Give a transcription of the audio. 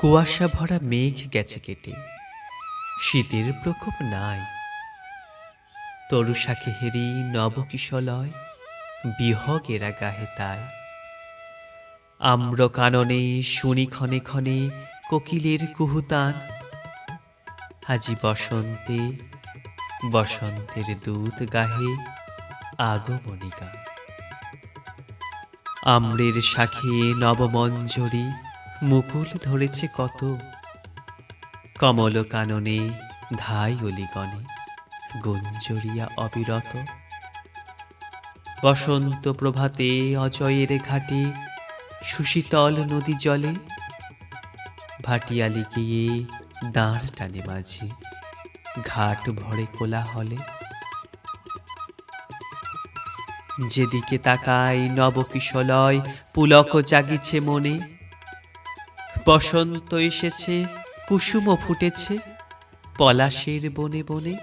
কুয়াশা ভরা মেঘ গেছে কেটে। শীতের প্রকোপ নাই। তরু শাখে হেরি নবকিশলয় বিহগেরা গাহে তাই। আম্র কাননে শুনি ক্ষণে ক্ষণে কোকিলের কুহুতান। আজি বসন্তে, বসন্তের দূত গাহে আগমনিকা আম্রের শাখে নবমঞ্জরি মুকুল ধরেছে কত? কমল কাননে ধাই অলিগণে গুঞ্জরিয়া অবিরত। বসন্ত প্রভাতে অজয়ের ঘাটে সুশীতল নদী জলে। ভাটিয়ালি গিয়ে দাঁড় টানে মাঝি, ঘাট ভরে কোলাহলে। যেদিকে তাকাই নবকিশলয়, পুলক জাগিছে মনে। বসন্ত এসেছে কুসুম ফুটেছে পলাশের বনে বনে